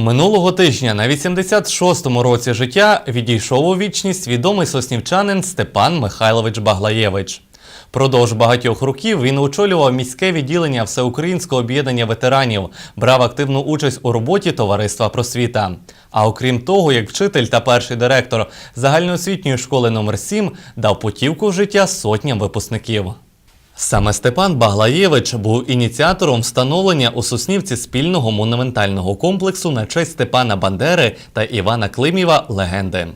Минулого тижня на 86-му році життя відійшов у вічність відомий соснівчанин Степан Михайлович Баглаєвич. Продовж багатьох років він очолював міське відділення Всеукраїнського об'єднання ветеранів, брав активну участь у роботі товариства просвіта. А окрім того, як вчитель та перший директор загальноосвітньої школи номер 7 дав путівку в життя сотням випускників. Саме Степан Баглаєвич був ініціатором встановлення у Соснівці спільного монументального комплексу на честь Степана Бандери та Івана Климєва легенди.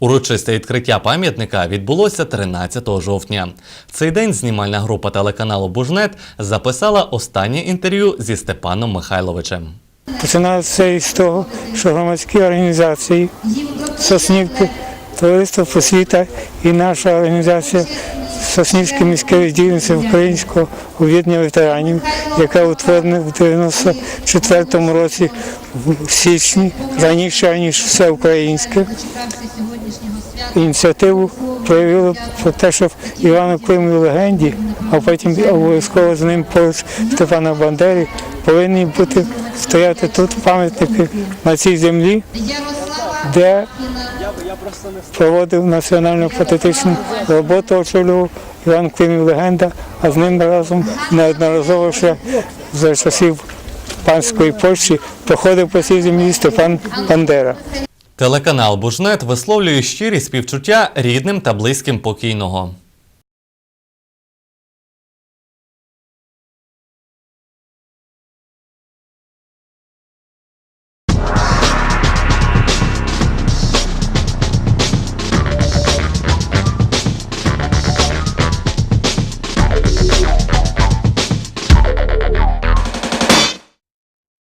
Урочисте відкриття пам'ятника відбулося 13 жовтня. В цей день знімальна група телеканалу Бужнет записала останнє інтерв'ю зі Степаном Михайловичем. Починається із того, що громадські організації Соснівки, Товариство Просвіта і наша організація Соснівське міське відділення Українського об'єднання ветеранів, яке утворене в 94-му році в січні, раніше ніж все українське. Ініціативу проявили про те, що в Івану Климові легенді, а потім обов'язково з ним поруч Степана Бандери повинні бути стояти тут пам'ятники на цій землі, де проводив національну патетичну роботу, очолював Іван Климів легенда, а з ним разом неодноразово ще за часів панської Польщі проходив по цій землі Степан Бандера. Телеканал Бужнет висловлює щирі співчуття рідним та близьким покійного.